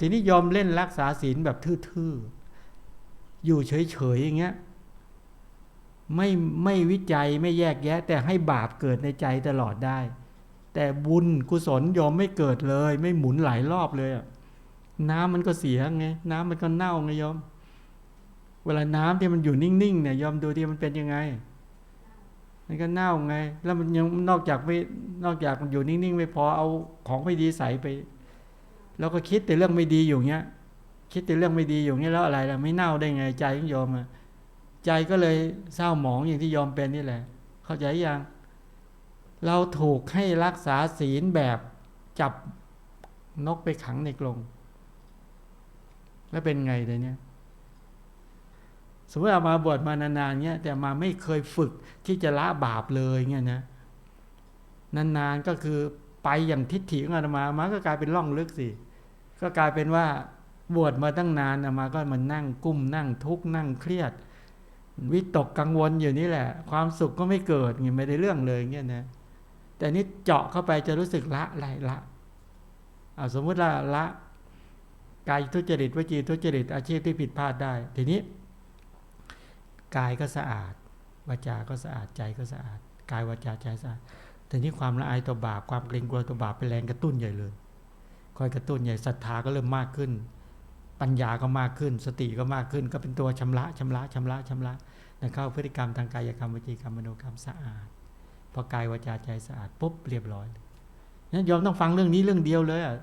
ทีนี้ยอมเล่นรักษาศีลแบบทื่อๆ อยู่เฉยๆอย่างเงี้ย ไม่ไม่วิจัยไม่แยกแยะ แต่ให้บาปเกิดในใจตลอดได้ แต่บุญกุศลยอมไม่เกิดเลย ไม่หมุนหลายรอบเลยอะน้ำมันก็เสียไง น้ำมันก็เน่าไงยอม เวลาน้ำที่มันอยู่นิ่งๆเนี่ยยอมดูที่มันเป็นยังไง มันก็เน่าไง แล้วมันยังนอกจากไม่นอกจากมันอยู่นิ่งๆไม่พอเอาของไม่ดีใส่ไป แล้วก็คิดแต่เรื่องไม่ดีอยู่เงี้ย คิดแต่เรื่องไม่ดีอยู่เงี้ยแล้วอะไรล่ะไม่เน่าได้ไงใจของโยมอะใจก็เลยเศร้าหมองอย่างที่ยอมเป็นนี่แหละ เข้าใจยัง เราถูกให้รักษาศีลแบบจับนกไปขังในกรง แล้วเป็นไงเลยเนี่ย สมมติเอามาบวชมานานๆเงี้ยแต่มาไม่เคยฝึกที่จะละบาปเลยเงี้ยนะ นานๆก็คือไปอย่างทิฏฐิของอาตมามาก็กลายเป็นล่องลึกสิ ก็กลายเป็นว่าบวชมาตั้งนานมาก็มานั่งกุ้มนั่งทุกข์นั่งเครียด วิตกกังวลอยู่นี่แหละ ความสุขก็ไม่เกิดเงี้ยไม่ได้เรื่องเลยเงี้ยนะแต่นี่เจาะเข้าไปจะรู้สึกละอะไรละเอาสมมุติละละกายทุจริตวจีทุจริตอาชีพที่ผิดพลาดได้ ทีนี้กายก็สะอาดวาจาก็สะอาดใจก็สะอาดกายวาจาใจสะอาดแต่นี้ความละอายต่อบาปความเกรงกลัวต่อบาปเป็นแรงกระตุ้นใหญ่เลย คอยกระตุ้นใหญ่ศรัทธาก็เริ่มมากขึ้น ปัญญาก็มากขึ้น สติก็มากขึ้น ก็เป็นตัวชำระชำระชำระชำระนะเข้าพฤติกรรมทางกายกรรมวิจีกรรมมโนกรรมสะอาดพอกายวาจาใจสะอาดปุ๊บเรียบร้อยเลยนั้นยอมต้องฟังเรื่องนี้เรื่องเดียวเลยอะ